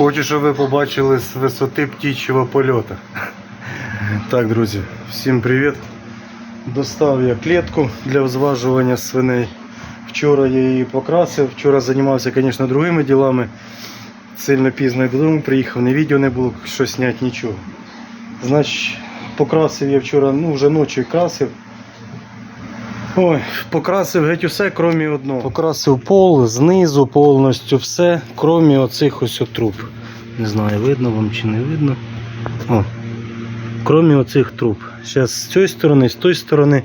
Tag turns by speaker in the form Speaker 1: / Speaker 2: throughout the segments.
Speaker 1: Хочу, щоб ви побачили з висоти птічого польоту. Так, друзі, всім привіт. Достав я клітку для зважування свиней. Вчора я її покрасив. Вчора займався, звісно, другими ділами. Сильно пізно додому приїхав, не відео не було, що зняти нічого. Значить, покрасив я вчора, ну вже ночі красив. Ой, покрасив геть усе, крім одного. Покрасив пол, знизу повністю все, крім оцих ось труб. Не знаю, видно вам чи не видно. О, крім оцих труб. Зараз з цієї сторони, з тої сторони.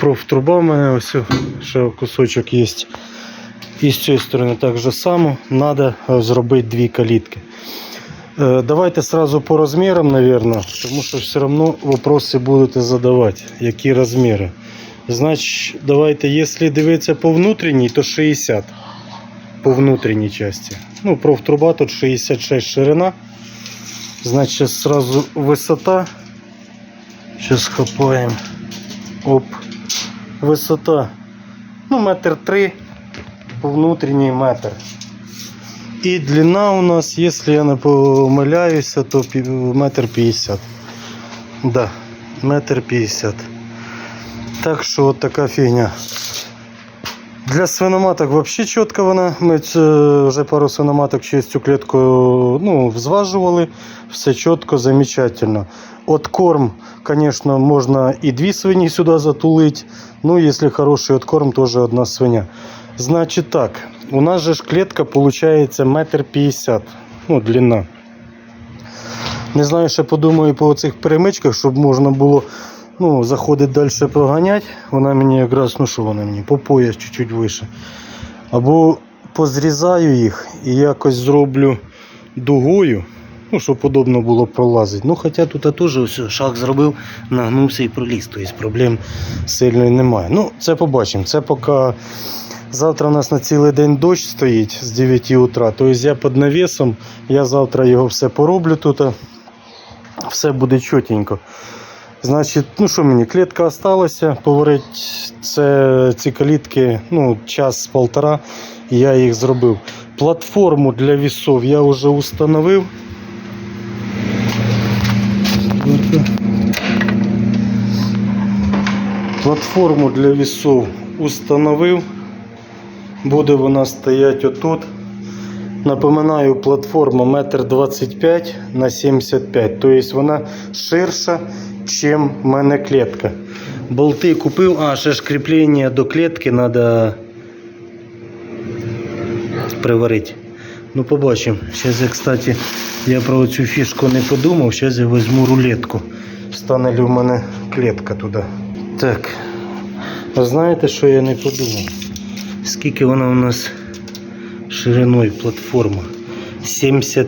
Speaker 1: Профтруба в мене ось ще кусочок є. І з цієї сторони так же само. Треба зробити дві калітки. Е, Давайте сразу по розмірам, наверное, тому що все одно вопроси будете задавати, які розміри. Значить, давайте, якщо дивитися по внутрішній, то 60 по внутрішній часті. Ну, профтруба тут 66 ширина. Значить, сразу висота. Зараз хапаємо. Оп. Висота. Ну, метр три, по внутрішній метр. І длина у нас, якщо я не помиляюся, то метр п'ятдесят. Да, метр п'ятдесят. Так що от така фігня. Для свиноматок взагалі чітко вона. Ми вже пару свиноматок через цю клітку ну, зважували. Все чітко, замечательно. От корм, звісно, можна і дві свині сюди затулити. Ну, якщо хороший от корм, теж одна свиня. Значить так, у нас же ж клітка виходить метр п'ятдесят. Ну, длина. Не знаю, ще подумаю по цих перемичках, щоб можна було ну, заходити далі проганяти. Вона мені якраз, ну що вона мені, по пояс чуть-чуть вище. Або позрізаю їх і якось зроблю дугою, ну, щоб удобно було пролазити. Ну, хоча тут теж ось шаг зробив, нагнувся і проліз. Тобто проблем сильної немає. Ну, це побачимо. Це поки. Завтра у нас на цілий день дощ стоїть з 9 утра. Тобто я під навісом, я завтра його все пороблю тут. Все буде чотенько. Значить, ну що мені, клітка залишилася, поварити це, ці калітки ну, час-полтора, я їх зробив. Платформу для вісов я вже установив. Платформу для вісов установив. Буде вона стояти отут. Напоминаю, платформа 1,25 м на 75 Тобто вона ширша, ніж в мене клітка. Болти купив, а ще ж кріплення до клітки треба приварити. Ну, побачимо. Зараз я, кстати, я про цю фішку не подумав. Зараз я візьму рулетку. Стане ли в мене клітка туди. Так. А знаєте, що я не подумав? Скільки вона у нас шириною платформа? 70,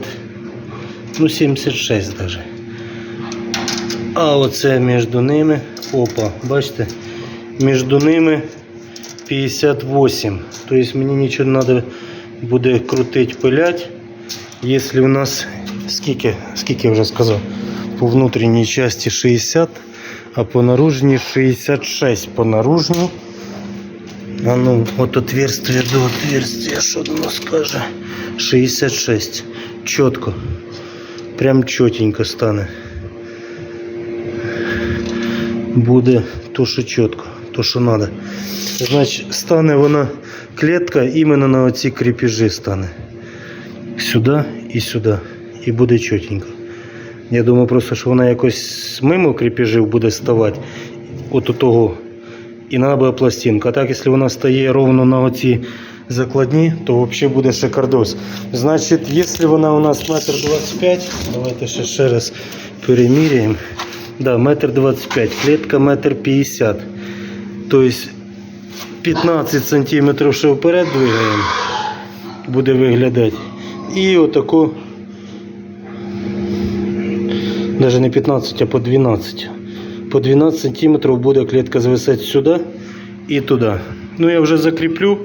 Speaker 1: ну 76 даже. А оце між ними, опа, бачите, між ними 58. Тобто мені нічого не треба буде крутити, пилять. Якщо у нас скільки, скільки я вже сказав, по внутрішній часті 60, а по наружній 66 по наружній. А ну, от отверстие до отверстия, що воно скаже? 66. Чітко. Прям чотенько стане. Буде то, що чітко, то, що треба. Значить, стане вона клітка іменно на оці кріпежі стане. Сюди і сюди. І буде чотенько. Я думаю, просто, що вона якось мимо кріпежів буде ставати. От у того і буде пластинка. А так, якщо вона стає ровно на оці закладні, то взагалі буде шикардос. Значить, якщо вона у нас метр двадцять п'ять, давайте ще, ще раз переміряємо. Да, метр двадцять п'ять, клітка метр п'ятдесят. Тобто 15 сантиметрів ще вперед двигаємо, буде виглядати. І отако, навіть не 15, а по 12 по 12 сантиметрів буде клітка звисати сюди і туди. Ну я вже закріплю.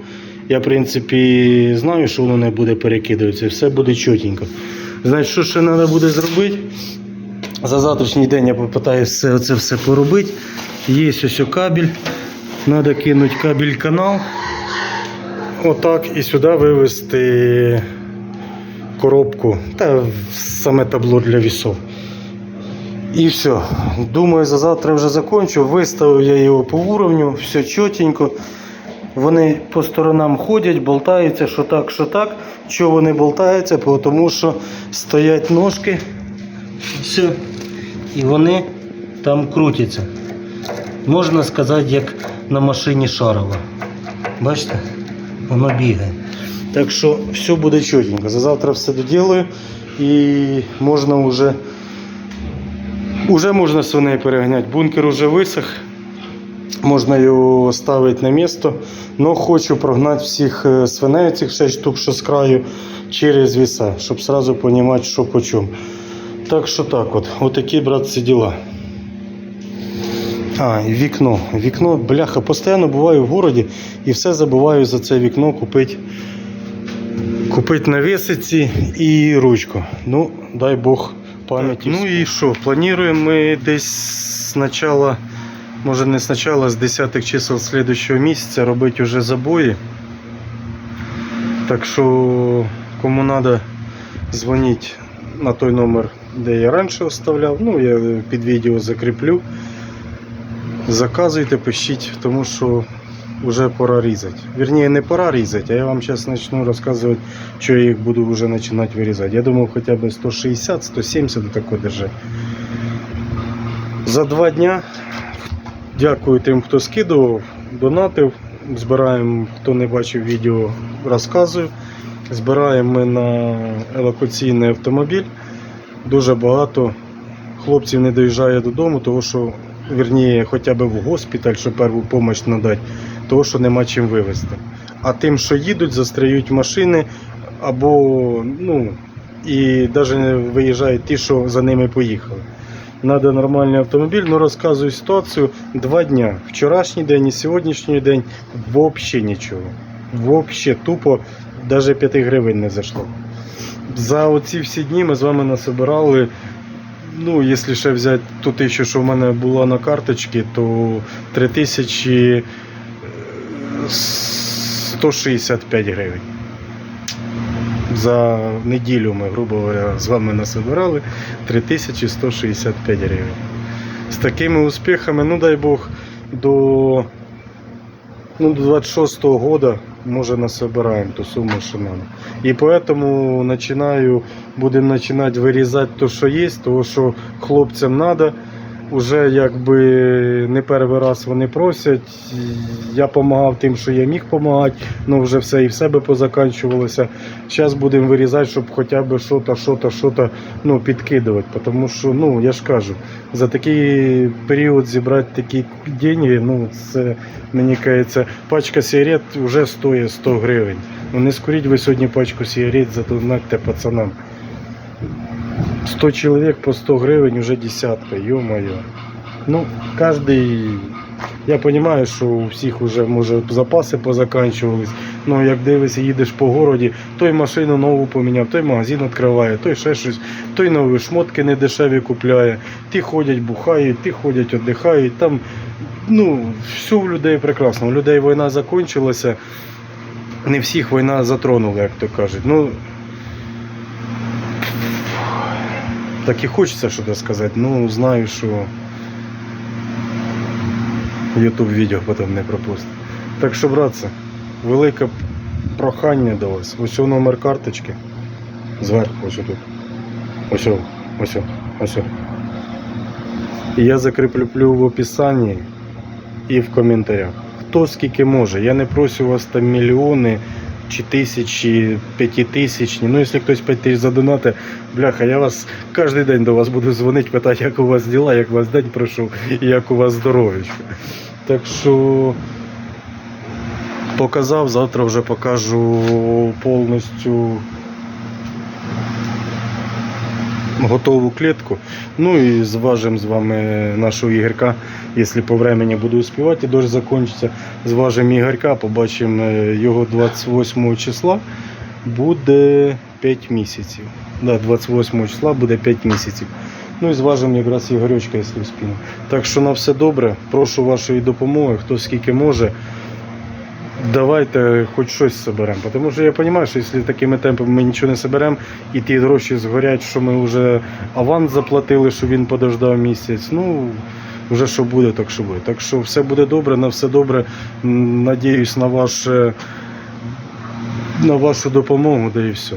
Speaker 1: Я, в принципі, знаю, що воно не буде перекидуватися. Все буде чотенько. Значить, що ще треба буде зробити? За завтрашній день я попитаюся це все поробити. Є ось кабель. Треба кинути кабель канал. Отак і сюди вивести коробку та саме табло для вісов. І все. Думаю, за завтра вже закончу. Виставив я його по уровню, все чотенько. Вони по сторонам ходять, болтаються, що так, що так. Чого вони болтаються? Бо Тому що стоять ножки. Все. І вони там крутяться. Можна сказати, як на машині Шарова. Бачите? Воно бігає. Так що все буде чотенько. За завтра все доділаю і можна вже. Уже можна свиней переганяти. Бункер уже висох. Можна його ставити на місто. Но хочу прогнати всіх е, свиней, цих 6 штук, що з краю, через віса, щоб сразу розуміти, що по чому. Так що так от. Отакі, братці, діла. А, і вікно. Вікно, бляха, постійно буваю в городі і все забуваю за це вікно купити. Купити навісиці і ручку. Ну, дай Бог пам'яті. ну і що? Плануємо ми десь спочатку, може не спочатку, з 10 чисел слідчого місяця робити вже забої. Так що, кому треба, дзвоніть на той номер, де я раніше оставляв. Ну, я під відео закріплю. Заказуйте, пишіть, тому що вже пора різати. Вірніше, не пора різати, а я вам зараз почну розказувати, що я їх буду вже починати вирізати. Я думав хоча б 160-170 тако держати. За два дня дякую тим, хто скидував, донатив. Збираємо, хто не бачив відео, розказую. Збираємо ми на евакуаційний автомобіль. Дуже багато хлопців не доїжджає додому, тому що, вірніше, хоча б в госпіталь, щоб перву допомогу надати, тому що нема чим вивезти. А тим, що їдуть, застряють машини або ну, і навіть виїжджають ті, що за ними поїхали. Надо нормальний автомобіль, ну розказую ситуацію. Два дня. Вчорашній день і сьогоднішній день взагалі нічого. Взагалі тупо навіть 5 гривень не зайшло. За оці всі дні ми з вами насобирали. Ну, якщо ще взяти ту тисячу, що в мене була на карточці, то 3165 гривень. За неділю ми, грубо говоря, з вами насобирали 3165 гривень. З такими успіхами, ну дай Бог, до, ну, до 26-го года може насобираємо ту суму, що треба. І поэтому починаю, будемо починати вирізати те, що є, тому що хлопцям треба. Уже якби не перший раз вони просять. Я допомагав тим, що я міг допомагати, ну вже все і в себе позаканчувалося. Зараз будемо вирізати, щоб хоча б що-то, що-то, що-то ну, підкидувати. Тому що, ну, я ж кажу, за такий період зібрати такі деньги, ну, це, мені кажеться, пачка сигарет вже стоїть 100 гривень. Ну не скуріть ви сьогодні пачку сигарет, знайте пацанам. 100 чоловік по 100 гривень вже десятка, ё-моё. Ну, кожний. Я розумію, що у всіх вже може запаси позаканчувались. Ну, як дивишся, їдеш по городі, той машину нову поміняв, той магазин відкриває, той ще щось, той нові шмотки недешеві купляє. Ті ходять, бухають, ті ходять, віддихають. Там, ну, все у людей прекрасно. У людей війна закінчилася. Не всіх війна затронула, як то кажуть. Ну, так і хочеться щось сказати. Ну, знаю, що YouTube відео потім не пропустить. Так що, братці, велике прохання до вас. Ось о номер карточки. Зверху, ось тут. Ось, ось, ось. І я закріплю в описанні і в коментарях. Хто скільки може. Я не прошу вас там мільйони чи тисячі, п'ятитисячні. Ну, якщо хтось п'ять тисяч задонати, бляха, я вас кожен день до вас буду дзвонити, питати, як у вас діла, як у вас день пройшов і як у вас здоров'ячко. Так що показав, завтра вже покажу повністю готову клітку. Ну і зважимо з вами нашого Ігорка, якщо по времени буду успівати, дощ закінчиться. Зважимо Ігорка, побачимо е, його 28 числа. Буде 5 місяців. Да, 28 числа буде 5 місяців. Ну і зважимо якраз Ігорючка, якщо вспіємо. Так що на все добре. Прошу вашої допомоги, хто скільки може. Давайте хоч щось соберемо. Тому що я розумію, що якщо такими темпами ми нічого не соберемо, і ті гроші згорять, що ми вже аванс заплатили, що він подождав місяць. Ну, вже що буде, так що буде. Так що все буде добре, на все добре. Надіюсь на ваше на вашу допомогу, да і все.